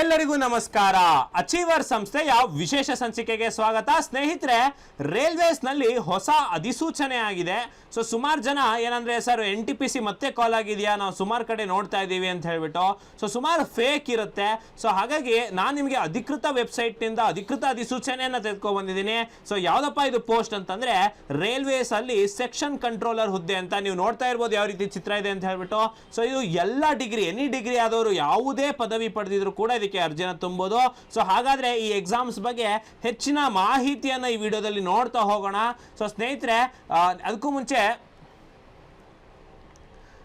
ಎಲ್ಲರಿಗೂ ನಮಸ್ಕಾರ. ಅಚೀವರ್ ಸಂಸ್ಥೆಯ ವಿಶೇಷ ಸಂಚಿಕೆಗೆ ಸ್ವಾಗತ. ಸ್ನೇಹಿತರೆ ರೈಲ್ವೇಸ್ನಲ್ಲಿ ಹೊಸ ಅಧಿಸೂಚನೆ ಆಗಿದೆ ಸೊ ಸುಮಾರು ಜನ ಏನಂದ್ರೆ, sir N T P C ಮತ್ತೆ ಕಾಲ್ ಆಗಿದೆಯಾ? ನಾವು ಸುಮಾರು ಕಡೆ ನೋಡ್ತಾ ಇದ್ದೀವಿ ಅಂತ ಹೇಳ್ಬಿಟ್ಟು ಸೊ ಸುಮಾರು ಫೇಕ್ ಇರುತ್ತೆ. ಸೊ ಹಾಗಾಗಿ ನಾನು ನಿಮಗೆ ಅಧಿಕೃತ ವೆಬ್ಸೈಟ್ನಿಂದ ಅಧಿಕೃತ ಅಧಿಸೂಚನೆಯನ್ನ ತೆಗೆದುಕೊಂಡು ಬಂದಿದ್ದೀನಿ ಸೊ ಯಾವುದಪ್ಪ ಇದು ಪೋಸ್ಟ್ ಅಂತಂದ್ರೆ ರೈಲ್ವೇಸ್ ಅಲ್ಲಿ ಸೆಕ್ಷನ್ ಕಂಟ್ರೋಲರ್ ಹುದ್ದೆ ಅಂತ ನೀವು ನೋಡ್ತಾ ಇರ್ಬೋದು ಯಾವ ರೀತಿ ಚಿತ್ರ ಇದೆ ಅಂತ ಹೇಳ್ಬಿಟ್ಟು. ಸೊ ಇದು ಎಲ್ಲ ಡಿಗ್ರಿ ಎನಿ ಡಿಗ್ರಿ ಆದವರು ಯಾವುದೇ ಪದವಿ ಪಡೆದಿದ್ರು ಕೂಡ ಇದಕ್ಕೆ ಅರ್ಜಿನ ತುಂಬೋದು. ಸೊ ಹಾಗಾದ್ರೆ ಈ ಎಕ್ಸಾಮ್ಸ್ ಬಗ್ಗೆ ಹೆಚ್ಚಿನ ಮಾಹಿತಿಯನ್ನ ಈ ವಿಡಿಯೋದಲ್ಲಿ ನೋಡ್ತಾ ಹೋಗೋಣ. ಸೊ ಸ್ನೇಹಿತರೆ ಅದಕ್ಕೂ ಮುಂಚೆ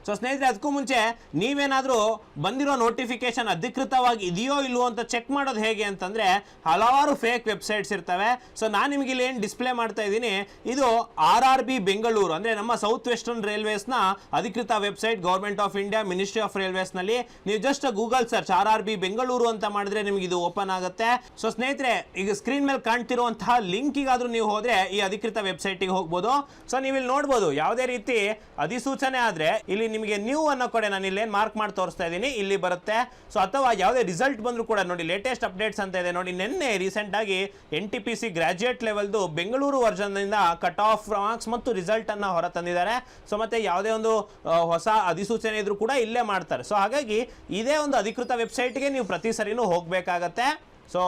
ಸೊ ಸ್ನೇಹಿತರೆ ಅದಕ್ಕೂ ಮುಂಚೆ ನೀವೇನಾದರೂ ಬಂದಿರೋ ನೋಟಿಫಿಕೇಶನ್ ಅಧಿಕೃತವಾಗಿ ಇದೆಯೋ ಇಲ್ವೋ ಅಂತ ಚೆಕ್ ಮಾಡೋದು ಹೇಗೆ ಅಂತಂದರೆ ಹಲವಾರು ಫೇಕ್ ವೆಬ್ಸೈಟ್ಸ್ ಇರ್ತವೆ. ಸೊ ನಾನು ನಿಮಗೆ ಇಲ್ಲಿ ಏನು ಡಿಸ್ಪ್ಲೇ ಮಾಡ್ತಾ ಇದ್ದೀನಿ, ಇದು ಆರ್ ಆರ್ ಬಿ ಬೆಂಗಳೂರು ಅಂದರೆ ನಮ್ಮ ಸೌತ್ ವೆಸ್ಟರ್ನ್ ರೈಲ್ವೇಸ್ನ ಅಧಿಕೃತ website government of India ministry of ರೈಲ್ವೇಸ್ನಲ್ಲಿ ನೀವು just Google search R R B Bengaluru ಅಂತ ಮಾಡಿದ್ರೆ ನಿಮಗೆ ಇದು ಓಪನ್ ಆಗುತ್ತೆ. ಸೊ ಸ್ನೇಹಿತರೆ, ಈಗ ಸ್ಕ್ರೀನ್ ಮೇಲೆ ಕಾಣ್ತಿರುವಂತಹ ಲಿಂಕಿಗಾದರೂ ನೀವು ಹೋದರೆ ಈ ಅಧಿಕೃತ ವೆಬ್ಸೈಟಿಗೆ ಹೋಗ್ಬೋದು. ಸೊ ನೀವು ಇಲ್ಲಿ ನೋಡ್ಬೋದು, ಯಾವುದೇ ರೀತಿ ಅಧಿಸೂಚನೆ ಆದರೆ ಇಲ್ಲಿ ನಿಮಗೆ ನ್ಯೂ ಅನ್ನೋ ಕಡೆ ನಾನು ಇಲ್ಲಿ ಮಾರ್ಕ್ ಮಾಡಿ ತೋರಿಸ್ತಾ ಇದ್ದೀನಿ ಇಲ್ಲಿ ಬರುತ್ತೆ. ಸೊ ಅಥವಾ ಯಾವುದೇ ರಿಸಲ್ಟ್ ಬಂದರೂ ಕೂಡ ನೋಡಿ ಲೇಟೆಸ್ಟ್ ಅಪ್ಡೇಟ್ಸ್ ಅಂತ ಇದೆ ನೋಡಿ. ನಿನ್ನೆ ರೀಸೆಂಟಾಗಿ N T P C graduate ಲೆವೆಲ್ದು Bengaluru ವರ್ಜನ್ನಿಂದ ಕಟ್ ಆಫ್ ಮಾರ್ಕ್ಸ್ ಮತ್ತು ರಿಸಲ್ಟನ್ನು ಹೊರ ತಂದಿದ್ದಾರೆ ಸೊ ಮತ್ತು ಯಾವುದೇ ಒಂದು ಹೊಸ ಅಧಿಸೂಚನೆ ಇದ್ರೂ ಕೂಡ ಇಲ್ಲೇ ಮಾಡ್ತಾರೆ. ಸೊ ಹಾಗಾಗಿ ಇದೇ ಒಂದು ಅಧಿಕೃತ ವೆಬ್ಸೈಟ್ಗೆ ನೀವು ಪ್ರತಿ ಸರಿನೂ ಹೋಗಬೇಕಾಗತ್ತೆ. ಸೊ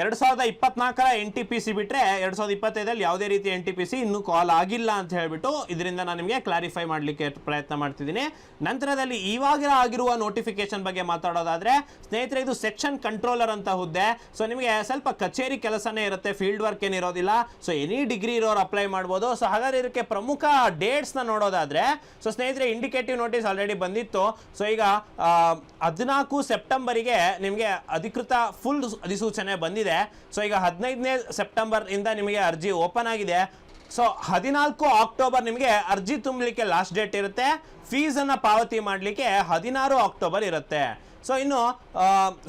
ಎರಡು ಸಾವಿರದ ಇಪ್ಪತ್ನಾಲ್ಕರ ಎನ್ ಟಿ ಪಿ ಸಿ ಬಿಟ್ಟರೆ ಎರಡು ಸಾವಿರದ ಇಪ್ಪತ್ತೈದಲ್ಲಿ ಯಾವುದೇ ರೀತಿ ಎನ್ ಟಿ ಪಿ ಸಿ ಇನ್ನೂ ಕಾಲ್ ಆಗಿಲ್ಲ ಅಂತ ಹೇಳ್ಬಿಟ್ಟು ಇದರಿಂದ ನಾನು ನಿಮಗೆ ಕ್ಲಾರಿಫೈ ಮಾಡಲಿಕ್ಕೆ ಪ್ರಯತ್ನ ಮಾಡ್ತಿದ್ದೀನಿ. ನಂತರದಲ್ಲಿ ಇವಾಗ ಆಗಿರುವ ನೋಟಿಫಿಕೇಶನ್ ಬಗ್ಗೆ ಮಾತಾಡೋದಾದ್ರೆ, ಸ್ನೇಹಿತರೆ, ಇದು ಸೆಕ್ಷನ್ ಕಂಟ್ರೋಲರ್ ಅಂತ ಹುದ್ದೆ. ಸೊ ನಿಮಗೆ ಸ್ವಲ್ಪ ಕಚೇರಿ ಕೆಲಸನೇ ಇರುತ್ತೆ ಫೀಲ್ಡ್ ವರ್ಕ್ ಏನಿರೋದಿಲ್ಲ ಸೊ ಎನಿ ಡಿಗ್ರಿ ಇರೋರು ಅಪ್ಲೈ ಮಾಡ್ಬೋದು. ಸೊ ಹಾಗಾದ್ರೆ ಇದಕ್ಕೆ ಪ್ರಮುಖ ಡೇಟ್ಸ್ನ ನೋಡೋದಾದ್ರೆ ಸೊ ಸ್ನೇಹಿತರೆ ಇಂಡಿಕೇಟಿವ್ ನೋಟಿಸ್ ಆಲ್ರೆಡಿ ಬಂದಿತ್ತು. ಸೊ ಈಗ ಹದಿನಾಲ್ಕು ಸೆಪ್ಟೆಂಬರಿಗೆ ನಿಮಗೆ ಅಧಿಕೃತ ಫುಲ್ ಅಧಿಸೂಚನೆ ಬಂದಿದೆ. ಸೊ ಈಗ ಹದಿನೈದನೇ ಸೆಪ್ಟೆಂಬರ್ ಇಂದ ನಿಮಗೆ ಅರ್ಜಿ ಓಪನ್ ಆಗಿದೆ. ಸೊ ಹದಿನಾಲ್ಕು ಅಕ್ಟೋಬರ್ ನಿಮಗೆ ಅರ್ಜಿ ತುಂಬಲಿಕ್ಕೆ ಲಾಸ್ಟ್ ಡೇಟ್ ಇರುತ್ತೆ. ಫೀಸನ್ನು ಪಾವತಿ ಮಾಡಲಿಕ್ಕೆ ಹದಿನಾರು ಅಕ್ಟೋಬರ್ ಇರುತ್ತೆ. ಸೊ ಇನ್ನು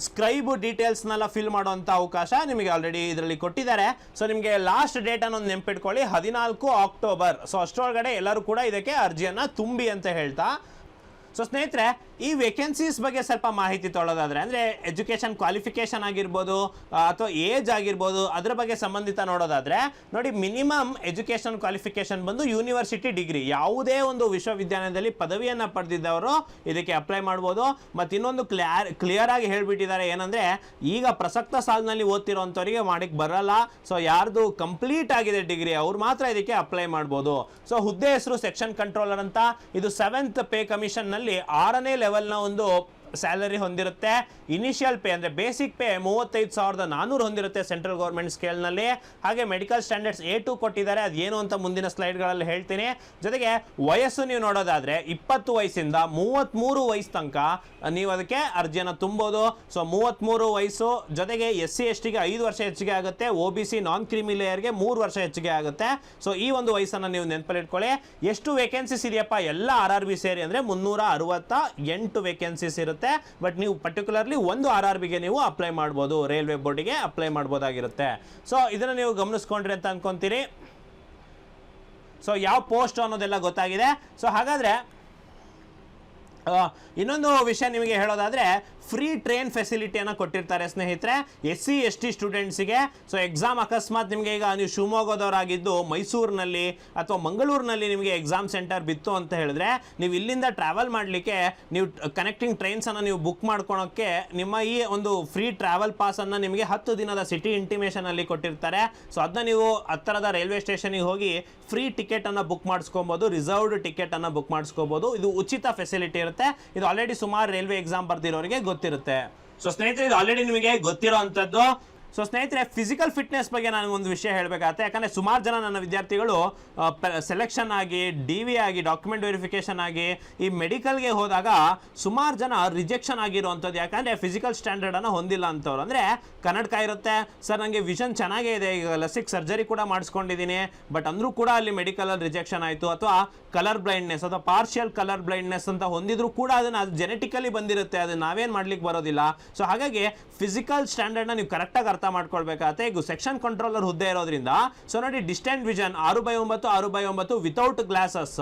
ಸ್ಕ್ರೈಬ್ ಡೀಟೇಲ್ಸ್ನೆಲ್ಲ ಫಿಲ್ ಮಾಡುವಂಥ ಅವಕಾಶ ನಿಮಗೆ ಆಲ್ರೆಡಿ ಇದರಲ್ಲಿ ಕೊಟ್ಟಿದ್ದಾರೆ. ಸೊ ನಿಮಗೆ ಲಾಸ್ಟ್ ಡೇಟ್ ಅನ್ನೊಂದು ನೆನ್ಪಿಟ್ಕೊಳ್ಳಿ. ಹದಿನಾಲ್ಕು ಅಕ್ಟೋಬರ್. ಸೊ ಅಷ್ಟರೊಳಗಡೆ ಎಲ್ಲರೂ ಕೂಡ ಇದಕ್ಕೆ ಅರ್ಜಿಯನ್ನು ತುಂಬಿ ಅಂತ ಹೇಳ್ತಾ ಸೊ ಸ್ನೇಹಿತರೆ, ಈ ವೇಕೆನ್ಸೀಸ್ ಬಗ್ಗೆ ಸ್ವಲ್ಪ ಮಾಹಿತಿ ತೊಳೋದಾದರೆ, ಅಂದರೆ ಎಜುಕೇಷನ್ ಕ್ವಾಲಿಫಿಕೇಷನ್ ಆಗಿರ್ಬೋದು ಅಥವಾ ಏಜ್ ಆಗಿರ್ಬೋದು, ಅದರ ಬಗ್ಗೆ ಸಂಬಂಧಿತ ನೋಡೋದಾದರೆ, ನೋಡಿ ಮಿನಿಮಮ್ ಎಜುಕೇಷನ್ ಕ್ವಾಲಿಫಿಕೇಷನ್ ಬಂದು ಯೂನಿವರ್ಸಿಟಿ ಡಿಗ್ರಿ ಯಾವುದೇ ಒಂದು ವಿಶ್ವವಿದ್ಯಾಲಯದಲ್ಲಿ ಪದವಿಯನ್ನು ಪಡೆದಿದ್ದವರು ಇದಕ್ಕೆ ಅಪ್ಲೈ ಮಾಡ್ಬೋದು. ಮತ್ತು ಇನ್ನೊಂದು ಕ್ಲಿಯರ್ ಕ್ಲಿಯರ್ ಆಗಿ ಹೇಳಿಬಿಟ್ಟಿದ್ದಾರೆ ಏನಂದರೆ, ಈಗ ಪ್ರಸಕ್ತ ಸಾಲಿನಲ್ಲಿ ಓದ್ತಿರೋಂಥವ್ರಿಗೆ ಮಾಡಕ್ಕೆ ಬರಲ್ಲ. ಸೊ ಯಾರ್ದು ಕಂಪ್ಲೀಟ್ ಆಗಿದೆ ಡಿಗ್ರಿ ಅವ್ರು ಮಾತ್ರ ಇದಕ್ಕೆ ಅಪ್ಲೈ ಮಾಡ್ಬೋದು. ಸೊ ಹುದ್ದೆ ಹೆಸರು ಸೆಕ್ಷನ್ ಕಂಟ್ರೋಲರ್ ಅಂತ, ಇದು ಸೆವೆಂತ್ ಪೇ ಕಮಿಷನ್ನಲ್ಲಿ ಆರನೇ ಲೆವೆಲ್ನ ಒಂದು ಸ್ಯಾಲರಿ ಹೊಂದಿರುತ್ತೆ. ಇನಿಷಿಯಲ್ ಪೇ ಅಂದರೆ ಬೇಸಿಕ್ ಪೇ ಮೂವತ್ತೈದು ಸಾವಿರದ ನಾನ್ನೂರು ಹೊಂದಿರುತ್ತೆ ಸೆಂಟ್ರಲ್ ಗೌರ್ಮೆಂಟ್ ಸ್ಕೇಲ್ನಲ್ಲಿ ಹಾಗೆ ಮೆಡಿಕಲ್ ಸ್ಟ್ಯಾಂಡರ್ಡ್ಸ್ ಎ ಟು ಕೊಟ್ಟಿದ್ದಾರೆ. ಅದು ಏನು ಅಂತ ಮುಂದಿನ ಸ್ಲೈಡ್ಗಳಲ್ಲಿ ಹೇಳ್ತೀನಿ. ಜೊತೆಗೆ ವಯಸ್ಸು ನೀವು ನೋಡೋದಾದರೆ ಇಪ್ಪತ್ತು ವಯಸ್ಸಿಂದ ಮೂವತ್ತ್ಮೂರು ವಯಸ್ಸು ತನಕ ನೀವು ಅದಕ್ಕೆ ಅರ್ಜಿಯನ್ನು ತುಂಬೋದು. ಸೊ ಮೂವತ್ತ್ಮೂರು ವಯಸ್ಸು ಜೊತೆಗೆ ಎಸ್ ಸಿ ಎಸ್ ಟಿಗೆ ಐದು ವರ್ಷ ಹೆಚ್ಚಿಗೆ ಆಗುತ್ತೆ. ಒ ಬಿ ಸಿ ನಾನ್ ಕ್ರಿಮಿ ಲೇಯರ್ಗೆ ಮೂರು ವರ್ಷ ಹೆಚ್ಚಿಗೆ ಆಗುತ್ತೆ. ಸೊ ಈ ಒಂದು ವಯಸ್ಸನ್ನು ನೀವು ನೆನಪಲ್ಲಿಟ್ಕೊಳ್ಳಿ. ಎಷ್ಟು ವೇಕೆನ್ಸಿಸ್ ಇದೆಯಪ್ಪ? ಎಲ್ಲ ಆರ್ ಆರ್ ಬಿ ಸೇರಿ ಅಂದರೆ ಮುನ್ನೂರ ಅರವತ್ತ ಎಂಟು ವೇಕೆನ್ಸೀಸ್ ಇರುತ್ತೆ. ಬಟ್ ನೀವು ಪರ್ಟಿಕ್ಯುಲರ್ಲಿ ಒಂದು ಆರ್ ಆರ್ ಬಿಗೆ ನೀವು ಅಪ್ಲೈ ಮಾಡ್ಬೋದು. ರೈಲ್ವೆ ಬೋರ್ಡಿಗೆ ಅಪ್ಲೈ ಮಾಡ್ಬೋದಾಗಿರುತ್ತೆ. ಸೊ ಇದನ್ನು ನೀವು ಗಮನಿಸ್ಕೊಂಡ್ರಿ ಅಂತ ಅನ್ಕೊಂತೀರಿ. ಸೊ ಯಾವ ಪೋಸ್ಟ್ ಅನ್ನೋದೆಲ್ಲ ಗೊತ್ತಾಗಿದೆ. ಸೊ ಹಾಗಾದರೆ ಇನ್ನೊಂದು ವಿಷಯ ನಿಮಗೆ ಹೇಳೋದಾದ್ರೆ ಫ್ರೀ ಟ್ರೈನ್ ಫೆಸಿಲಿಟಿಯನ್ನು ಕೊಟ್ಟಿರ್ತಾರೆ ಸ್ನೇಹಿತರೆ ಎಸ್ ಸಿ ಎಸ್ ಟಿ ಸ್ಟೂಡೆಂಟ್ಸಿಗೆ ಸೊ ಎಕ್ಸಾಮ್ ಅಕಸ್ಮಾತ್ ನಿಮಗೆ ಈಗ ನೀವು ಶಿವಮೊಗ್ಗದವರಾಗಿದ್ದು, ಮೈಸೂರಿನಲ್ಲಿ ಅಥವಾ ಮಂಗಳೂರಿನಲ್ಲಿ ನಿಮಗೆ ಎಕ್ಸಾಮ್ ಸೆಂಟರ್ ಬಿತ್ತು ಅಂತ ಹೇಳಿದ್ರೆ, ನೀವು ಇಲ್ಲಿಂದ ಟ್ರಾವೆಲ್ ಮಾಡಲಿಕ್ಕೆ ನೀವು ಕನೆಕ್ಟಿಂಗ್ ಟ್ರೈನ್ಸನ್ನು ನೀವು ಬುಕ್ ಮಾಡ್ಕೊಳೋಕ್ಕೆ ನಿಮ್ಮ ಈ ಒಂದು ಫ್ರೀ ಟ್ರಾವೆಲ್ ಪಾಸನ್ನು ನಿಮಗೆ ಹತ್ತು ದಿನದ ಸಿಟಿ ಇಂಟಿಮೇಷನಲ್ಲಿ ಕೊಟ್ಟಿರ್ತಾರೆ. ಸೊ ಅದನ್ನ ನೀವು ಹತ್ತಿರದ ರೈಲ್ವೆ ಸ್ಟೇಷನಿಗೆ ಹೋಗಿ ಫ್ರೀ ಟಿಕೆಟನ್ನು ಬುಕ್ ಮಾಡಿಸ್ಕೊಬೋದು ರಿಸರ್ವ್ಡ್ ಟಿಕೆಟನ್ನು ಬುಕ್ ಮಾಡಿಸ್ಕೋಬೋದು. ಇದು ಉಚಿತ ಫೆಸಿಲಿಟಿ ಇರುತ್ತೆ. ಇದು ಆಲ್ರೆಡಿ ಸುಮಾರು ರೈಲ್ವೆ ಎಕ್ಸಾಮ್ ಬರ್ದಿರೋರಿಗೆ ಗೊತ್ತಿರುತ್ತೆ. ಸೊ ಸ್ನೇಹಿತರೆ ಇದು ಆಲ್ರೆಡಿ ನಿಮಗೆ ಗೊತ್ತಿರೋ ಅಂಥದ್ದು. ಸೊ ಸ್ನೇಹಿತರೆ ಫಿಸಿಕಲ್ ಫಿಟ್ನೆಸ್ ಬಗ್ಗೆ ನಾನು ಒಂದು ವಿಷಯ ಹೇಳಬೇಕಾಗತ್ತೆ ಯಾಕಂದರೆ ಸುಮಾರು ಜನ ನನ್ನ ವಿದ್ಯಾರ್ಥಿಗಳು ಸೆಲೆಕ್ಷನ್ ಆಗಿ ಡಿ ವಿ ಆಗಿ ಡಾಕ್ಯುಮೆಂಟ್ ವೆರಿಫಿಕೇಷನ್ ಆಗಿ, ಈ ಮೆಡಿಕಲ್ಗೆ ಹೋದಾಗ ಸುಮಾರು ಜನ ರಿಜೆಕ್ಷನ್ ಆಗಿರುವಂಥದ್ದು. ಯಾಕಂದರೆ ಫಿಸಿಕಲ್ ಸ್ಟ್ಯಾಂಡರ್ಡನ್ನು ಹೊಂದಿಲ್ಲ ಅಂತವ್ರು. ಅಂದರೆ ಕನ್ನಡಕ ಇರುತ್ತೆ. ಸರ್ ನನಗೆ ವಿಷನ್ ಚೆನ್ನಾಗೇ ಇದೆ. ಈಗ ಲಸಿಕ್ ಸರ್ಜರಿ ಕೂಡ ಮಾಡಿಸ್ಕೊಂಡಿದ್ದೀನಿ. ಬಟ್ ಅಂದರೂ ಕೂಡ ಅಲ್ಲಿ ಮೆಡಿಕಲಲ್ಲಿ ರಿಜೆಕ್ಷನ್ ಆಯಿತು. ಅಥವಾ ಕಲರ್ ಬ್ಲೈಂಡ್ನೆಸ್ ಅಥವಾ ಪಾರ್ಷಿಯಲ್ ಕಲರ್ ಬ್ಲೈಂಡ್ನೆಸ್ ಅಂತ ಹೊಂದಿದ್ರು ಕೂಡ ಅದನ್ನು ಅದು ಜೆನೆಟಿಕಲಿ ಬಂದಿರುತ್ತೆ. ಅದನ್ನ ನಾವೇನು ಮಾಡ್ಲಿಕ್ಕೆ ಬರೋದಿಲ್ಲ. ಸೊ ಹಾಗಾಗಿ ಫಿಸಿಕಲ್ ಸ್ಟ್ಯಾಂಡರ್ಡ್ನ ನೀವು ಕರೆಕ್ಟಾಗಿ ಅರ್ಥ ಅರ್ಥ ಮಾಡ್ಕೊಳ್ಬೇಕಾಗತ್ತೆ. ಈಗ ಸೆಕ್ಷನ್ ಕಂಟ್ರೋಲರ್ ಹುದ್ದೆ ಇರೋದ್ರಿಂದ, ಸೊ ನೋಡಿ, ಡಿಸ್ಟೆಂಟ್ ವಿಷನ್, ಆರು ಬೈ ಒಂಬತ್ತು, ಆರು ಬೈ ಒಂಬತ್ತು without glasses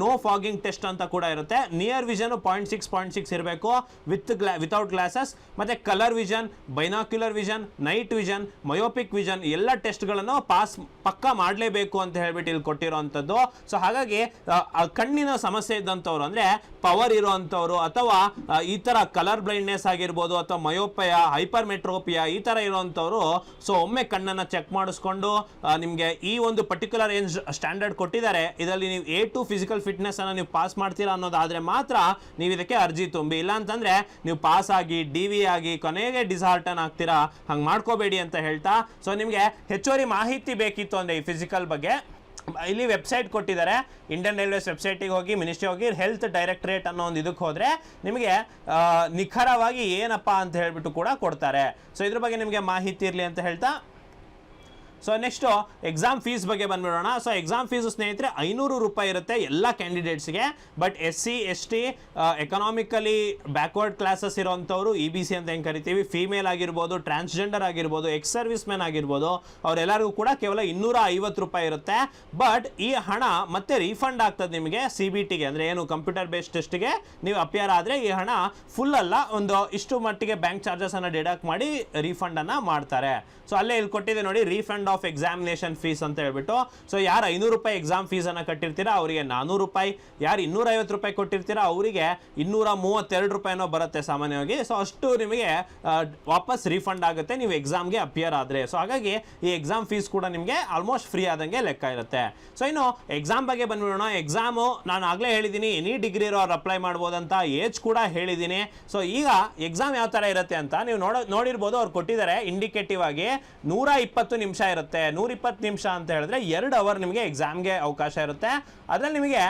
no fogging test ಅಂತ ಕೂಡ ಇರುತ್ತೆ. Near vision point six point six ಇರಬೇಕು. ವಿತ್ ಗ್ಲಾ ವಿತೌಟ್ ಗ್ಲಾಸಸ್ ಮತ್ತೆ colour vision binocular vision night vision myopic vision ಎಲ್ಲ ಟೆಸ್ಟ್ಗಳನ್ನು ಪಾಸ್ ಪಕ್ಕ ಮಾಡಲೇಬೇಕು ಅಂತ ಹೇಳ್ಬಿಟ್ಟು ಇಲ್ಲಿ ಕೊಟ್ಟಿರೋವಂಥದ್ದು ಸೊ ಹಾಗಾಗಿ ಕಣ್ಣಿನ ಸಮಸ್ಯೆ ಇದ್ದಂಥವ್ರು ಅಂದರೆ ಪವರ್ ಇರೋವಂಥವ್ರು ಅಥವಾ ಈ ಥರ ಕಲರ್ ಬ್ಲೈಂಡ್ನೆಸ್ ಆಗಿರ್ಬೋದು ಅಥವಾ ಮಯೋಪಯ ಹೈಪರ್ ಮೆಟ್ರೋಪಿಯಾ ಈ ಥರ ಇರೋವಂಥವ್ರು ಸೊ ಒಮ್ಮೆ ಕಣ್ಣನ್ನು ಚೆಕ್ ಮಾಡಿಸ್ಕೊಂಡು ನಿಮಗೆ ಈ ಒಂದು ಪರ್ಟಿಕ್ಯುಲರ್ ಏನ್ ಸ್ಟ್ಯಾಂಡರ್ಡ್ ಕೊಟ್ಟಿದ್ದಾರೆ. ಇದರಲ್ಲಿ ನೀವು ಎ ಟು ಫಿಸಿಕಲ್ ಫಿಟ್ನೆಸ್ ಅನ್ನು ನೀವು ಪಾಸ್ ಮಾಡ್ತೀರಾ ಅನ್ನೋದಾದ್ರೆ ಮಾತ್ರ ನೀವು ಇದಕ್ಕೆ ಅರ್ಜಿ ತುಂಬಿ. ಇಲ್ಲ ಅಂತಂದ್ರೆ ನೀವು ಪಾಸ್ ಆಗಿ ಡಿ ವಿ ಆಗಿ, ಕೊನೆಗೆ ಡಿಸಾರ್ಟನ್ ಆಗ್ತೀರಾ. ಹಂಗೆ ಮಾಡ್ಕೋಬೇಡಿ ಅಂತ ಹೇಳ್ತಾ. ಸೊ ನಿಮಗೆ ಹೆಚ್ಚುವರಿ ಮಾಹಿತಿ ಬೇಕಿತ್ತು ಅಂದರೆ ಈ ಫಿಸಿಕಲ್ ಬಗ್ಗೆ. ಇಲ್ಲಿ ವೆಬ್ಸೈಟ್ ಕೊಟ್ಟಿದ್ದಾರೆ. ಇಂಡಿಯನ್ ರೈಲ್ವೇಸ್ ವೆಬ್ಸೈಟಿಗೆ ಹೋಗಿ ಮಿನಿಸ್ಟ್ರಿ ಹೋಗಿ ಹೆಲ್ತ್ ಡೈರೆಕ್ಟರೇಟ್ ಅನ್ನೋ ಒಂದು ಇದಕ್ಕೆ ಹೋದರೆ ನಿಮಗೆ ನಿಖರವಾಗಿ ಏನಪ್ಪ ಅಂತ ಹೇಳಿಬಿಟ್ಟು ಕೂಡ ಕೊಡ್ತಾರೆ. ಸೊ ಇದ್ರ ಬಗ್ಗೆ ನಿಮಗೆ ಮಾಹಿತಿ ಇರಲಿ ಅಂತ ಹೇಳ್ತಾ ಸೊ ನೆಕ್ಸ್ಟು ಎಕ್ಸಾಮ್ ಫೀಸ್ ಬಗ್ಗೆ ಬಂದ್ಬಿಡೋಣ. ಸೊ ಎಕ್ಸಾಮ್ ಫೀಸು ಸ್ನೇಹಿತರೆ, ಐನೂರು ರೂಪಾಯಿ ಇರುತ್ತೆ ಎಲ್ಲ ಕ್ಯಾಂಡಿಡೇಟ್ಸ್ಗೆ but S C S T economically backward classes ಇರೋವಂಥವ್ರು E B C ಅಂತ ಹೆಂಗೆ ಕರಿತೀವಿ? ಫೀಮೇಲ್ ಆಗಿರ್ಬೋದು ಟ್ರಾನ್ಸ್ಜೆಂಡರ್ ಆಗಿರ್ಬೋದು ಎಕ್ಸ್ ಸರ್ವಿಸ್ ಮ್ಯಾನ್ ಆಗಿರ್ಬೋದು, ಅವರೆಲ್ಲರಿಗೂ ಕೂಡ ಕೇವಲ ಇನ್ನೂರ ಐವತ್ತು ರೂಪಾಯಿ ಇರುತ್ತೆ. ಬಟ್ ಈ ಹಣ ಮತ್ತೆ ರೀಫಂಡ್ ಆಗ್ತದೆ ನಿಮಗೆ ಸಿ ಬಿ ಟಿಗೆ ಅಂದರೆ ಏನು ಕಂಪ್ಯೂಟರ್ ಬೇಸ್ಡ್ ಟೆಸ್ಟ್ಗೆ ನೀವು ಅಪಿಯರ್ ಆದರೆ ಈ ಹಣ ಫುಲ್ ಅಲ್ಲ ಒಂದು ಇಷ್ಟು ಮಟ್ಟಿಗೆ ಬ್ಯಾಂಕ್ ಚಾರ್ಜಸನ್ನು ಡಿಡಕ್ಟ್ ಮಾಡಿ ರೀಫಂಡನ್ನು ಮಾಡ್ತಾರೆ. ಸೊ ಅಲ್ಲೇ ಇಲ್ಲಿ ಕೊಟ್ಟಿದೆ ನೋಡಿ ರೀಫಂಡ್ ಆಫ್ ಎಕ್ಸಾಮಿನೇಷನ್ ಫೀಸ್ ಅಂತ ಹೇಳ್ಬಿಟ್ಟು ಸೊ ಯಾರು ಐನೂರು ರೂಪಾಯಿ ಎಕ್ಸಾಮ್ ಫೀಸನ್ನು ಕಟ್ಟಿರ್ತೀರಾ ಅವರಿಗೆ ನಾನ್ನೂರು ರೂಪಾಯಿ, ಯಾರು ಇನ್ನೂರೈವತ್ತು ರೂಪಾಯಿ ಕೊಟ್ಟಿರ್ತೀರಾ ಅವರಿಗೆ ಇನ್ನೂರ ಮೂವತ್ತೆರಡು ರೂಪಾಯಿನೋ ಬರುತ್ತೆ ಸಾಮಾನ್ಯವಾಗಿ. ಸೊ ಅಷ್ಟು ನಿಮಗೆ ವಾಪಸ್ ರೀಫಂಡ್ ಆಗುತ್ತೆ, ನೀವು ಎಕ್ಸಾಮ್ಗೆ ಅಪಿಯರ್ ಆದರೆ. ಸೊ ಹಾಗಾಗಿ ಈ ಎಕ್ಸಾಮ್ ಫೀಸ್ ಕೂಡ ನಿಮಗೆ ಆಲ್ಮೋಸ್ಟ್ ಫ್ರೀ ಆದಂಗೆ ಲೆಕ್ಕ ಇರುತ್ತೆ. ಸೊ ಇನ್ನು ಎಕ್ಸಾಮ್ ಬಗ್ಗೆ ಬಂದ್ಬಿಡೋಣ. ಎಕ್ಸಾಮು ನಾನು ಆಗಲೇ ಹೇಳಿದ್ದೀನಿ ಎನಿ ಡಿಗ್ರಿ ಇರೋ ಅವ್ರು ಅಪ್ಲೈ ಮಾಡ್ಬೋದಂತ ಏಜ್ ಕೂಡ ಹೇಳಿದ್ದೀನಿ ಸೊ ಈಗ ಎಕ್ಸಾಮ್ ಯಾವ ಥರ ಇರುತ್ತೆ ಅಂತ ನೀವು ನೋಡೋ, ನೋಡಿರ್ಬೋದು, ಅವ್ರು ಕೊಟ್ಟಿದ್ದಾರೆ. ಇಂಡಿಕೇಟಿವ್ ಆಗಿ ನೂರ ಇಪ್ಪತ್ತು ನಿಮಿಷ ಇರುತ್ತೆ. ನೂರ ಇಪ್ಪತ್ತು ನಿಮಿಷ ಅಂತ ಹೇಳಿದ್ರೆ ಎರಡು ಅವರ್ ನಿಮಗೆ ಎಕ್ಸಾಮ್ಗೆ ಅವಕಾಶ ಇರುತ್ತೆ. ಅದರಲ್ಲಿ ನಿಮಗೆ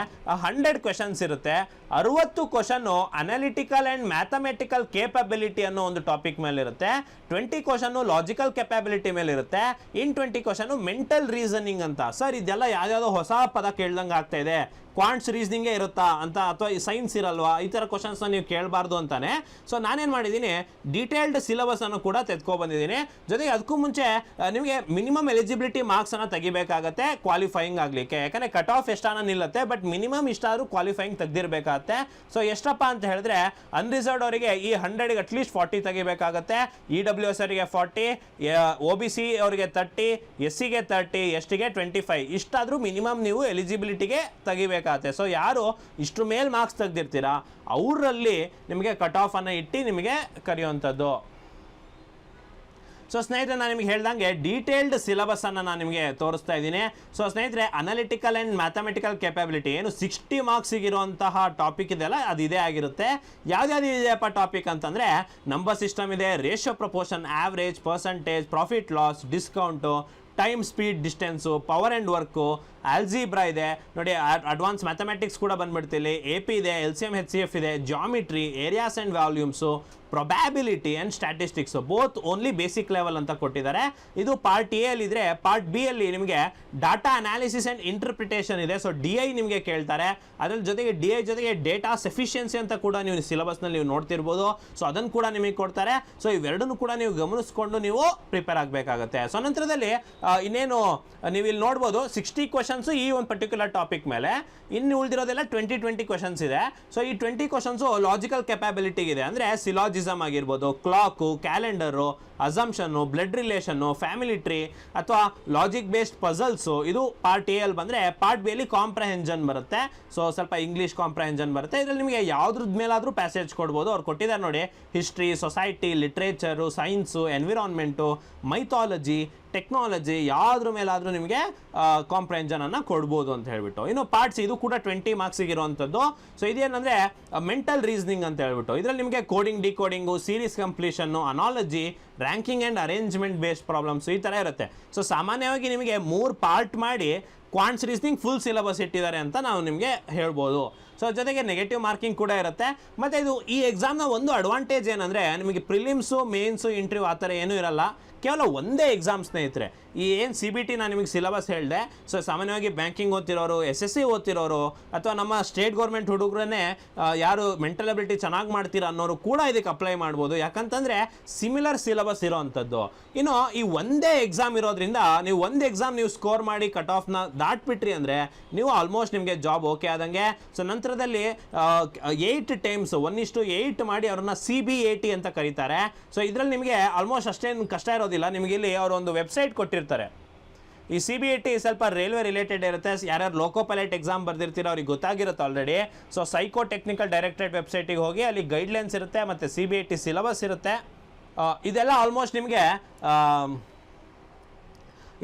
ಹಂಡ್ರೆಡ್ ಕ್ವೆಶನ್ಸ್ ಇರುತ್ತೆ. ಅರುವತ್ತು question analytical and mathematical capability ಅನ್ನೋ ಒಂದು ಟಾಪಿಕ್ ಮೇಲೆ ಇರುತ್ತೆ ಟ್ವೆಂಟಿ ಕ್ವಶನ್ನು ಲಾಜಿಕಲ್ ಕೆಪಾಬಿಲಿಟಿ ಮೇಲೆ ಇರುತ್ತೆ in twenty question mental reasoning ಅಂತ. ಸರ್ ಇದೆಲ್ಲ ಯಾವ್ದಾವುದೋ ಹೊಸ ಪದ ಕೇಳ್ದಂಗೆ ಆಗ್ತಾ ಇದೆ. ಕ್ವಾಂಟ್ಸ್ ರೀಸನಿಂಗೇ ಇರುತ್ತಾ ಅಂತ ಅಥವಾ ಸೈನ್ಸ್ ಇರಲ್ವಾ? ಈ ಥರ ಕ್ವಶನ್ಸ್ನ ನೀವು ಕೇಳಬಾರ್ದು ಅಂತಾನೆ. ಸೊ ನಾನೇನು ಮಾಡಿದ್ದೀನಿ? ಡೀಟೇಲ್ಡ್ ಸಿಲೆಬಸ್ ಅನ್ನು ಕೂಡ ತೆಗೆದುಕೊಬಂದಿದ್ದೀನಿ ಜೊತೆಗೆ ಅದಕ್ಕೂ ಮುಂಚೆ ನಿಮಗೆ ಮಿನಿಮಮ್ ಎಲಿಜಿಬಿಲಿಟಿ ಮಾರ್ಕ್ಸನ್ನು ತೆಗಿಬೇಕಾಗತ್ತೆ ಕ್ವಾಲಿಫೈಯಿಂಗ್ ಆಗಲಿಕ್ಕೆ. ಯಾಕಂದರೆ ಕಟ್ ಆಫ್ ಎಷ್ಟಾನ ನಿಲ್ಲುತ್ತೆ ಬಟ್ ಮಿನಿಮಮ್ ಇಷ್ಟಾದರೂ ಕ್ವಾಲಿಫೈಯಿಂಗ್ ತೆಗ್ದಿರ್ಬೇಕಾಗತ್ತೆ. ಸೊ ಎಷ್ಟಪ್ಪ ಅಂತ ಹೇಳಿದ್ರೆ ಅನ್ರಿಸರ್ವ್ ಅವರಿಗೆ ಈ ಹಂಡ್ರೆಡ್ಗೆ ಅಟ್ಲೀಸ್ಟ್ ಫಾರ್ಟಿ ತೆಗಿಬೇಕಾಗತ್ತೆ. ಇ ಡಬ್ಲ್ಯೂ ಎಸ್ ಅವರಿಗೆ ಫಾರ್ಟಿ ಒ ಬಿ ಸಿ ಅವರಿಗೆ ತರ್ಟಿ ಎಸ್ ಸಿಗೆ ತರ್ಟಿ ಎಸ್ ಟಿಗೆ ಟ್ವೆಂಟಿ ಫೈವ್ ಇಷ್ಟಾದರೂ ಮಿನಿಮಮ್ ನೀವು ಎಲಿಜಿಬಿಲಿಟಿಗೆ ತೆಗಿಬೇಕಾಗತ್ತೆ. ಸೊ ಯಾರು ಇಷ್ಟ್ರ ಮೇಲೆ ಮಾರ್ಕ್ಸ್ ತೆಗ್ದಿರ್ತೀರಾ, ಅವರಲ್ಲಿ ನಿಮಗೆ ಕಟ್ ಆಫನ್ನು ಇಟ್ಟು ನಿಮಗೆ ಕರೆಯುವಂಥದ್ದು. ಸೊ ಸ್ನೇಹಿತರೆ, ನಾನು ನಿಮಗೆ ಹೇಳ್ದಂಗೆ ಡೀಟೇಲ್ಡ್ ಸಿಲಬಸನ್ನು ನಾನು ನಿಮಗೆ ತೋರಿಸ್ತಾ ಇದ್ದೀನಿ. ಸೊ ಸ್ನೇಹಿತರೆ ಅನಾಲಿಟಿಕಲ್ ಆ್ಯಂಡ್ ಮ್ಯಾಥಮೆಟಿಕಲ್ ಕೆಪಬಿಲಿಟಿ ಏನು ಸಿಕ್ಸ್ಟಿ ಮಾರ್ಕ್ಸಿಗಿರುವಂತಹ ಟಾಪಿಕ್ ಇದೆಯಲ್ಲ ಅದು ಇದೇ ಆಗಿರುತ್ತೆ. ಯಾವ್ದ್ಯಾವ್ದು ಇದೆಯಪ್ಪ ಟಾಪಿಕ್ ಅಂತಂದರೆ ನಂಬರ್ ಸಿಸ್ಟಮ್ ಇದೆ ratio proportion average percentage profit loss discount time speed, distance, power and work, algebra ಇದೆ. ನೋಡಿ ಅಡ್ವಾನ್ಸ್ ಮ್ಯಾಥಮೆಟಿಕ್ಸ್ ಕೂಡ ಬಂದ್ಬಿಡ್ತಿಲ್ಲಿ ಎ ಪಿ ಇದೆ, L C M H C F ಇದೆ, geometry, areas and volumes probability and statistics, both only basic level ಅಂತ ಕೊಟ್ಟಿದ್ದಾರೆ. ಇದು part A ಅಲ್ಲಿ ಇದ್ರೆ ಪಾರ್ಟ್ ಬಿ ಅಲ್ಲಿ ನಿಮಗೆ ಡಾಟಾ ಅನಾಲಿಸಿಸ್ ಆ್ಯಂಡ್ ಇಂಟರ್ಪ್ರಿಟೇಷನ್ ಇದೆ. ಸೊ, ಡಿ ಐ ನಿಮಗೆ ಕೇಳ್ತಾರೆ. ಅದ್ರ ಜೊತೆಗೆ, ಡಿ ಐ ಜೊತೆಗೆ ಡೇಟಾ ಸಫಿಷಿಯನ್ಸಿ ಅಂತ ಕೂಡ ನೀವು ಸಿಲೆಬಸ್ನಲ್ಲಿ ನೀವು ನೋಡ್ತಿರ್ಬೋದು. ಸೊ ಅದನ್ನು ಕೂಡ ನಿಮಗೆ ಕೊಡ್ತಾರೆ. ಸೊ, ಇವೆರಡನ್ನು ಕೂಡ ನೀವು ಗಮನಿಸ್ಕೊಂಡು ನೀವು ಪ್ರಿಪೇರ್ ಆಗಬೇಕಾಗುತ್ತೆ. ಸೊ, ನಂತರದಲ್ಲಿ ಇನ್ನೇನು ನೀವು ಇಲ್ಲಿ ನೋಡ್ಬೋದು ಸಿಕ್ಸ್ಟಿ ಕ್ವಶನ್ಸು ಈ ಒಂದು ಪರ್ಟಿಕ್ಯುಲರ್ ಟಾಪಿಕ್ ಮೇಲೆ. ಇನ್ನು ಉಳಿದಿರೋದೆಲ್ಲ ಟ್ವೆಂಟಿ ಟ್ವೆಂಟಿ ಕ್ವಶನ್ಸ್ ಇದೆ. ಸೊ ಈ ಟ್ವೆಂಟಿ ಕ್ವಶನ್ಸು ಲಾಜಿಕಲ್ ಕೆಪಾಬಿಲಿಟಿಗಿದೆ ಅಂದರೆ ಸಿಲಾಜಿಸಮ್ ಆಗಿರ್ಬೋದು clock calendar assumption blood relation family tree ಅಥವಾ ಲಾಜಿಕ್ ಬೇಸ್ಡ್ ಪಝಲ್ಸು ಇದು ಪಾರ್ಟ್ ಎ ಅಲ್ಲಿ ಬಂದರೆ ಪಾರ್ಟ್ ಬಿ ಅಲ್ಲಿ ಬರುತ್ತೆ. ಸೊ ಸ್ವಲ್ಪ ಇಂಗ್ಲೀಷ್ ಕಾಂಪ್ರಹೆನ್ಷನ್ ಬರುತ್ತೆ. ಇದರಲ್ಲಿ ನಿಮಗೆ ಯಾವುದ್ರದ್ದು ಮೇಲಾದರೂ ಪ್ಯಾಸೇಜ್ ಕೊಡ್ಬೋದು. ಅವ್ರು ಕೊಟ್ಟಿದ್ದಾರೆ ನೋಡಿ. History society literature science environment mythology technology ಯಾವುದ್ರ ಮೇಲಾದರೂ ನಿಮಗೆ ಕಾಂಪ್ರಹೆನ್ಷನನ್ನು ಕೊಡ್ಬೋದು ಅಂತ ಹೇಳ್ಬಿಟ್ಟು. ಇನ್ನು ಪಾರ್ಟ್ಸ್ ಇದು ಕೂಡ ಟ್ವೆಂಟಿ ಮಾರ್ಕ್ಸಿಗೆ ಇರುವಂಥದ್ದು ಸೊ ಇದೇನಂದರೆ ಮೆಂಟಲ್ ರೀಸನಿಂಗ್ ಅಂತ ಹೇಳ್ಬಿಟ್ಟು. ಇದರಲ್ಲಿ ನಿಮಗೆ coding decoding series completion analogy ranking and arrangement based problems ಈ ಥರ ಇರುತ್ತೆ. ಸೊ ಸಾಮಾನ್ಯವಾಗಿ ನಿಮಗೆ ಮೂರು ಪಾರ್ಟ್ ಮಾಡಿ ಕ್ವಾಂಟ್ಸ್ ರೀಸ್ನಿಂಗ್ ಫುಲ್ ಸಿಲೆಬಸ್ ಇಟ್ಟಿದ್ದಾರೆ ಅಂತ ನಾವು ನಿಮಗೆ ಹೇಳ್ಬೋದು. ಸೊ ಜೊತೆಗೆ ನೆಗೆಟಿವ್ ಮಾರ್ಕಿಂಗ್ ಕೂಡ ಇರುತ್ತೆ. ಮತ್ತು ಇದು ಈ ಎಕ್ಸಾಮ್ನ ಒಂದು ಅಡ್ವಾಂಟೇಜ್ ಏನಂದರೆ ನಿಮಗೆ ಪ್ರಿಲಿಮ್ಸು ಮೇನ್ಸು ಇಂಟರ್ವ್ಯೂ ಆ ಥರ ಏನೂ ಇರಲ್ಲ. ಕೇವಲ ಒಂದೇ ಎಕ್ಸಾಮ್ ಸ್ನೇಹಿತರೆ, ಈ ಏನು ಸಿ ಬಿ ಟಿ ನಾನು ನಿಮಗೆ ಸಿಲೆಬಸ್ ಹೇಳಿದೆ ಸೊ ಸಾಮಾನ್ಯವಾಗಿ ಬ್ಯಾಂಕಿಂಗ್ ಓದ್ತಿರೋರು ಎಸ್ ಎಸ್ ಸಿ ಓದ್ತಿರೋರು, ಅಥವಾ ನಮ್ಮ ಸ್ಟೇಟ್ ಗೌರ್ಮೆಂಟ್ ಹುಡುಗರನ್ನೇ ಯಾರು ಮೆಂಟಲ್ ಅಬಿಲಿಟಿ ಚೆನ್ನಾಗಿ ಮಾಡ್ತೀರಾ ಅನ್ನೋರು ಕೂಡ ಇದಕ್ಕೆ ಅಪ್ಲೈ ಮಾಡ್ಬೋದು. ಯಾಕಂತಂದರೆ ಸಿಮಿಲರ್ ಸಿಲೆಬಸ್ ಇರೋವಂಥದ್ದು ಇನ್ನು ಈ ಒಂದೇ ಎಕ್ಸಾಮ್ ಇರೋದ್ರಿಂದ ನೀವು ಒಂದು ಎಕ್ಸಾಮ್ ನೀವು ಸ್ಕೋರ್ ಮಾಡಿ ಕಟ್ ಆಫ್ನ ದಾಟ್ಬಿಟ್ರಿ ಅಂದರೆ ನೀವು ಆಲ್ಮೋಸ್ಟ್ ನಿಮಗೆ ಜಾಬ್ ಓಕೆ ಆದಂಗೆ. ಸೊ ನಂತರದಲ್ಲಿ ಏಯ್ಟ್ ಟೈಮ್ಸ್ ಒನ್ ಇಷ್ಟು ಏಯ್ಟ್ ಮಾಡಿ ಅವ್ರನ್ನ ಸಿ ಬಿ ಎ ಟಿ ಅಂತ ಕರೀತಾರೆ. ಸೊ ಇದರಲ್ಲಿ ನಿಮಗೆ ಆಲ್ಮೋಸ್ಟ್ ಅಷ್ಟೇನು ಕಷ್ಟ ಇರೋದಿಲ್ಲ. ನಿಮಗೆ ಇಲ್ಲಿ ಅವರು ಒಂದು ವೆಬ್ಸೈಟ್ ಕೊಟ್ಟಿರ್ತಾರೆ. ಈ ಸಿ ಬಿ ಎ ಟಿ ಸ್ವಲ್ಪ ರೈಲ್ವೆ ರಿಲೇಟೆಡ್ ಇರುತ್ತೆ. ಯಾರ್ಯಾರು ಲೋಕೋ ಪೈಲಟ್ ಎಕ್ಸಾಮ್ ಬರ್ದಿರ್ತೀರೋ ಅವ್ರಿಗೆ ಗೊತ್ತಾಗಿರುತ್ತೆ already so psycho technical directorate ವೆಬ್ಸೈಟಿಗೆ ಹೋಗಿ ಅಲ್ಲಿ ಗೈಡ್ಲೈನ್ಸ್ ಇರುತ್ತೆ ಮತ್ತು C B A T syllabus ಇರುತ್ತೆ. ಇದೆಲ್ಲ ಆಲ್ಮೋಸ್ಟ್ ನಿಮಗೆ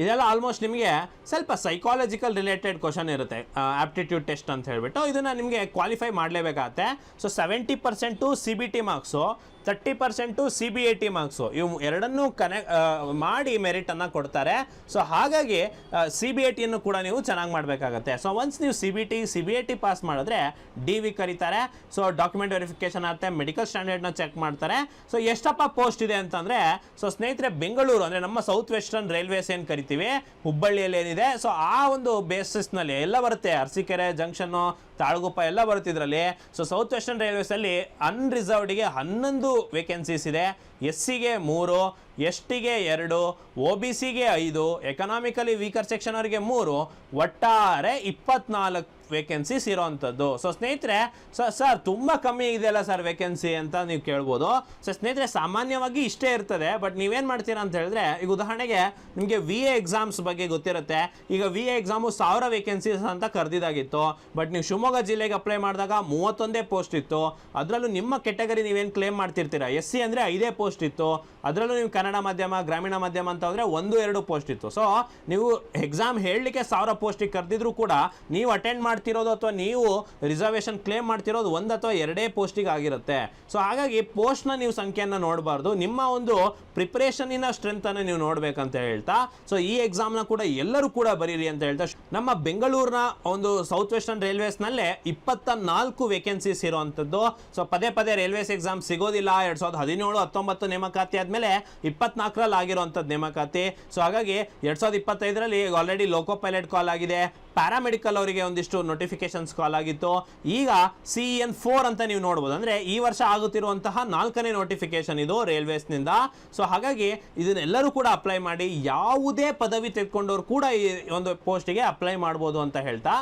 ಇದೆಲ್ಲ ಆಲ್ಮೋಸ್ಟ್ ನಿಮಗೆ ಸ್ವಲ್ಪ ಸೈಕಾಲಜಿಕಲ್ ರಿಲೇಟೆಡ್ ಕ್ವಶನ್ ಇರುತ್ತೆ ಆಪ್ಟಿಟ್ಯೂಡ್ ಟೆಸ್ಟ್ ಅಂತ ಹೇಳ್ಬಿಟ್ಟು. ಇದನ್ನು ನಿಮಗೆ qualify ಮಾಡಲೇಬೇಕಾಗತ್ತೆ. So seventy percent C B T marks thirty percent C B A T marks ಇವು ಎರಡನ್ನೂ ಕನೆಕ್ಟ್ ಮಾಡಿ ಮೆರಿಟನ್ನು ಕೊಡ್ತಾರೆ. ಸೊ ಹಾಗಾಗಿ ಸಿ ಬಿ ಎ ಟಿಯನ್ನು ಕೂಡ ನೀವು ಚೆನ್ನಾಗಿ ಮಾಡಬೇಕಾಗತ್ತೆ. ಸೊ ಒನ್ಸ್ ನೀವು C B T C B A T pass ಮಾಡಿದ್ರೆ ಡಿ ವಿ ಕರೀತಾರೆ. ಸೊ ಡಾಕ್ಯುಮೆಂಟ್ ವೆರಿಫಿಕೇಶನ್ ಆಗುತ್ತೆ ಮೆಡಿಕಲ್ ಸ್ಟ್ಯಾಂಡರ್ಡ್ನ ಚೆಕ್ ಮಾಡ್ತಾರೆ. ಸೊ ಎಷ್ಟಪ್ಪ ಪೋಸ್ಟ್ ಇದೆ ಅಂತಂದರೆ ಸೊ ಸ್ನೇಹಿತರೆ, ಬೆಂಗಳೂರು, ಅಂದರೆ ನಮ್ಮ ಸೌತ್ ವೆಸ್ಟರ್ನ್ ರೈಲ್ವೇಸ್ ಏನು ಕರಿತೀವಿ? ಹುಬ್ಬಳ್ಳಿಯಲ್ಲಿ ಏನಿದೆ? ಸೊ ಆ ಒಂದು ಬೇಸಿಸ್ನಲ್ಲಿ ಎಲ್ಲ ಬರುತ್ತೆ. ಅರಸೀಕೆರೆ ಜಂಕ್ಷನ್ನು ತಾಳಗುಪ್ಪ ಎಲ್ಲ ಬರುತ್ತೆ ಇದರಲ್ಲಿ. ಸೊ ಸೌತ್ ವೆಸ್ಟರ್ನ್ ರೈಲ್ವೇಸಲ್ಲಿ ಅನ್ರಿಸರ್ವ್ಡ್ಗೆ ಹನ್ನೊಂದು ವೇಕೆನ್ಸೀಸ್ ಇದೆ. ಎಸ್ ಸಿಗೆ ಮೂರು ಎಸ್ ಟಿಗೆ ಎರಡು? ಒ ಬಿ ಸಿಗೆ ಐದು ಎಕನಾಮಿಕಲಿ ವೀಕರ್ ಸೆಕ್ಷನ್ ಅವರಿಗೆ ಮೂರು, ಒಟ್ಟಾರೆ ಇಪ್ಪತ್ನಾಲ್ಕು ವೇಕೆನ್ಸೀಸ್ ಇರೋವಂಥದ್ದು ಸೊ ಸ್ನೇಹಿತರೆ, ಸೊ ಸರ್ ತುಂಬ ಕಮ್ಮಿ ಇದೆಯಲ್ಲ ಸರ್ ವೇಕೆನ್ಸಿ ಅಂತ ನೀವು ಕೇಳ್ಬೋದು. ಸೊ ಸ್ನೇಹಿತರೆ, ಸಾಮಾನ್ಯವಾಗಿ ಇಷ್ಟೇ ಇರ್ತದೆ ಬಟ್ ನೀವೇನು ಮಾಡ್ತೀರಾ ಅಂತ ಹೇಳಿದ್ರೆ, ಈಗ ಉದಾಹರಣೆಗೆ ನಿಮಗೆ ವಿ ಎ ಎಕ್ಸಾಮ್ಸ್ ಬಗ್ಗೆ ಗೊತ್ತಿರುತ್ತೆ. ಈಗ ವಿ ಎ ಎಕ್ಸಾಮು ಸಾವಿರ ವೇಕೆನ್ಸೀಸ್ ಅಂತ ಕರೆದಿದ್ದಾಗಿತ್ತು. ಬಟ್ ನೀವು ಶಿವಮೊಗ್ಗ ಜಿಲ್ಲೆಗೆ ಅಪ್ಲೈ ಮಾಡಿದಾಗ ಮೂವತ್ತೊಂದೇ ಪೋಸ್ಟ್ ಇತ್ತು. ಅದರಲ್ಲೂ ನಿಮ್ಮ ಕೆಟಗರಿ ನೀವೇನು ಕ್ಲೇಮ್ ಮಾಡ್ತಿರ್ತೀರಾ? ಎಸ್ ಸಿ ಅಂದರೆ ಐದೇ ಪೋಸ್ಟ್ ಇತ್ತು. ಅದರಲ್ಲೂ ನೀವು ಕನ್ನಡ ಮಾಧ್ಯಮ, ಗ್ರಾಮೀಣ ಮಾಧ್ಯಮ ಅಂತ ಅಂದರೆ ಒಂದು, ಎರಡು ಪೋಸ್ಟ್ ಇತ್ತು. ಸೊ ನೀವು ಎಕ್ಸಾಮ್ ಹೇಳಲಿಕ್ಕೆ ಸಾವಿರ ಪೋಸ್ಟಿಗೆ ಕರೆದಿದ್ರು ಕೂಡ ನೀವು ಅಟೆಂಡ್ ಮಾಡ್ತಿರೋದು ಅಥವಾ ನೀವು ರಿಸರ್ವೇಷನ್ ಕ್ಲೇಮ್ ಮಾಡ್ತಿರೋದು ಒಂದು ಅಥವಾ ಎರಡೇ ಪೋಸ್ಟಿಗೆ ಆಗಿರುತ್ತೆ. ಸೊ ಹಾಗಾಗಿ ಪೋಸ್ಟ್ನ ನೀವು ಸಂಖ್ಯೆಯನ್ನು ನೋಡಬಾರ್ದು. ನಿಮ್ಮ ಒಂದು ಪ್ರಿಪ್ರೇಷನಿನ ಸ್ಟ್ರೆಂತನ್ನು ನೀವು ನೋಡಬೇಕಂತ ಹೇಳ್ತಾ ಸೊ ಈ ಎಕ್ಸಾಮ್ನ ಕೂಡ ಎಲ್ಲರೂ ಕೂಡ ಬರೀರಿ ಅಂತ ಹೇಳ್ತಾ, ನಮ್ಮ ಬೆಂಗಳೂರಿನ ಒಂದು ಸೌತ್ ವೆಸ್ಟರ್ನ್ ರೈಲ್ವೇಸ್ನಲ್ಲೇ ಇಪ್ಪತ್ತ ನಾಲ್ಕು ವೇಕೆನ್ಸೀಸ್ ಇರುವಂಥದ್ದು ಸೊ ಪದೇ ಪದೇ ರೈಲ್ವೇಸ್ ಎಕ್ಸಾಮ್ ಸಿಗೋದಿಲ್ಲ. ಎರಡು ಸಾವಿರದ ಹದಿನೇಳು, ಹತ್ತೊಂಬತ್ತು ನೇಮಕಾತಿ ಆದಮೇಲೆ ಇಪ್ಪತ್ನಾಲ್ಕರಲ್ಲಿ ಆಗಿರುವಂಥದ್ದು ನೇಮಕಾತಿ ಸೊ ಹಾಗಾಗಿ ಎರಡು ಸಾವಿರದ ಇಪ್ಪತ್ತೈದರಲ್ಲಿ ಆಲ್ರೆಡಿ ಲೋಕೋ ಪೈಲಟ್ ಕಾಲ್ ಆಗಿದೆ. ಪ್ಯಾರಾಮೆಡಿಕಲ್ ಅವರಿಗೆ ಒಂದಿಷ್ಟು ನೋಟಿಫಿಕೇಶನ್ಸ್ ಕಾಲ್ ಆಗಿತ್ತು. ಈಗ ಸಿ ಎನ್ ಫೋರ್ ಅಂತ ನೀವು ನೋಡ್ಬೋದು. ಅಂದರೆ ಈ ವರ್ಷ ಆಗುತ್ತಿರುವಂತಹ ನಾಲ್ಕನೇ ನೋಟಿಫಿಕೇಶನ್ ಇದು ರೈಲ್ವೇಸ್ನಿಂದ ಸೊ ಹಾಗಾಗಿ ಇದನ್ನೆಲ್ಲರೂ ಕೂಡ ಅಪ್ಲೈ ಮಾಡಿ, ಯಾವುದೇ ಪದವಿ ತೆಗೆದುಕೊಂಡವ್ರು ಕೂಡ ಈ ಒಂದು ಪೋಸ್ಟಿಗೆ ಅಪ್ಲೈ ಮಾಡ್ಬೋದು ಅಂತ ಹೇಳ್ತಾ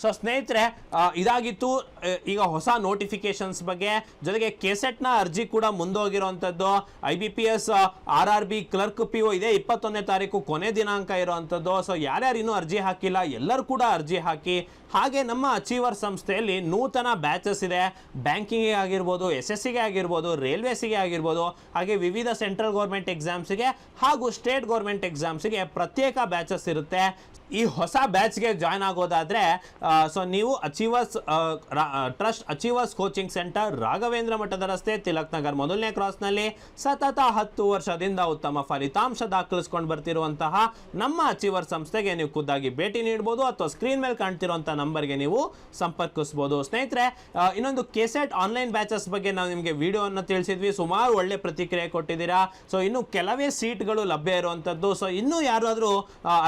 ಸೊ ಸ್ನೇಹಿತರೆ ಇದಾಗಿತ್ತು ಈಗ ಹೊಸ ನೋಟಿಫಿಕೇಶನ್ಸ್ ಬಗ್ಗೆ. ಜೊತೆಗೆ ಕೆಸೆಟ್ನ ಅರ್ಜಿ ಕೂಡ ಮುಂದೋಗಿರುವಂಥದ್ದು. I B P S R R B clerk P O ಇದೆ. ಇಪ್ಪತ್ತೊಂದನೇ ತಾರೀಕು ಕೊನೆ ದಿನಾಂಕ ಇರುವಂಥದ್ದು. ಸೊ ಯಾರ್ಯಾರು ಇನ್ನೂ ಅರ್ಜಿ ಹಾಕಿಲ್ಲ, ಎಲ್ಲರೂ ಕೂಡ ಅರ್ಜಿ ಹಾಕಿ. ಹಾಗೆ ನಮ್ಮ ಅಚೀವರ್ ಸಂಸ್ಥೆಯಲ್ಲಿ ನೂತನ ಬ್ಯಾಚಸ್ ಇದೆ. ಬ್ಯಾಂಕಿಂಗಿಗೆ ಆಗಿರ್ಬೋದು ಎಸ್ ಎಸ್ ಸಿಗೆ ಆಗಿರ್ಬೋದು ರೈಲ್ವೇಸಿಗೆ ಆಗಿರ್ಬೋದು, ಹಾಗೆ ವಿವಿಧ ಸೆಂಟ್ರಲ್ ಗೌರ್ಮೆಂಟ್ ಎಕ್ಸಾಮ್ಸಿಗೆ ಹಾಗೂ ಸ್ಟೇಟ್ ಗೌರ್ಮೆಂಟ್ ಎಕ್ಸಾಮ್ಸಿಗೆ ಪ್ರತ್ಯೇಕ ಬ್ಯಾಚಸ್ ಇರುತ್ತೆ. ಈ ಹೊಸ ಬ್ಯಾಚ್ಗೆ ಜಾಯ್ನ್ ಆಗೋದಾದರೆ ಸೊ ನೀವು achievers trust achievers coaching centre Raghavendra ಮಠದ ರಸ್ತೆ, ತಿಲಕ್ ನಗರ್ ಮೊದಲನೇ ಕ್ರಾಸ್ನಲ್ಲಿ ಸತತ ಹತ್ತು ವರ್ಷದಿಂದ ಉತ್ತಮ ಫಲಿತಾಂಶ ದಾಖಲಿಸ್ಕೊಂಡು ಬರ್ತಿರುವಂತಹ ನಮ್ಮ ಅಚೀವರ್ ಸಂಸ್ಥೆಗೆ ನೀವು ಖುದ್ದಾಗಿ ಭೇಟಿ ನೀಡಬಹುದು ಅಥವಾ ಸ್ಕ್ರೀನ್ ಮೇಲೆ ಕಾಣ್ತಿರುವಂಥ ನಂಬರ್ಗೆ ನೀವು ಸಂಪರ್ಕಿಸ್ಬೋದು. ಸ್ನೇಹಿತರೆ ಇನ್ನೊಂದು ಕೆಸೆಟ್ ಆನ್ಲೈನ್ ಬ್ಯಾಚಸ್ ಬಗ್ಗೆ ನಾವು ನಿಮಗೆ ವಿಡಿಯೋವನ್ನು ತಿಳಿಸಿದ್ವಿ. ಸುಮಾರು ಒಳ್ಳೆ ಪ್ರತಿಕ್ರಿಯೆ ಕೊಟ್ಟಿದ್ದೀರಾ. ಸೊ ಇನ್ನು ಕೆಲವೇ ಸೀಟ್ಗಳು ಲಭ್ಯ ಇರುವಂಥದ್ದು ಸೊ ಇನ್ನೂ ಯಾರಾದರೂ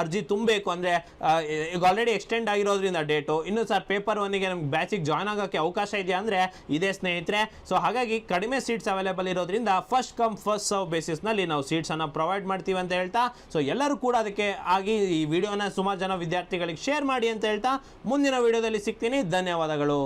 ಅರ್ಜಿ ತುಂಬಬೇಕು ಅಂದರೆ ಈಗ ಆಲ್ರೆಡಿ ಎಕ್ಸ್ಟೆಂಡ್ ಆಗಿರೋದ್ರಿಂದ ಡೇಟು ಇನ್ನು ಸರ್ ಪೇಪರ್ ಒನ್ನಿಗೆ ನಮ್ಗೆ ಬ್ಯಾಚಿಗೆ ಜಾಯ್ನ್ ಆಗೋಕ್ಕೆ ಅವಕಾಶ ಇದೆಯಾ ಅಂದರೆ ಇದೇ ಸ್ನೇಹಿತರೆ. ಸೊ ಹಾಗಾಗಿ ಕಡಿಮೆ ಸೀಟ್ಸ್ ಅವೈಲೇಬಲ್ ಇರೋದ್ರಿಂದ ಫಸ್ಟ್ ಕಮ್ ಫಸ್ಟ್ ಸರ್ವ್ ಬೇಸಿಸ್ನಲ್ಲಿ ನಾವು ಸೀಟ್ಸನ್ನು ಪ್ರೊವೈಡ್ ಮಾಡ್ತೀವಿ ಅಂತ ಹೇಳ್ತಾ ಸೊ ಎಲ್ಲರೂ ಕೂಡ ಅದಕ್ಕೆ ಆಗಿ ಈ ವಿಡಿಯೋನ ಸುಮಾರು ಜನ ವಿದ್ಯಾರ್ಥಿಗಳಿಗೆ ಶೇರ್ ಮಾಡಿ ಅಂತ ಹೇಳ್ತಾ, ಮುಂದಿನ ವಿಡಿಯೋದಲ್ಲಿ ಸಿಗ್ತೀನಿ. ಧನ್ಯವಾದಗಳು.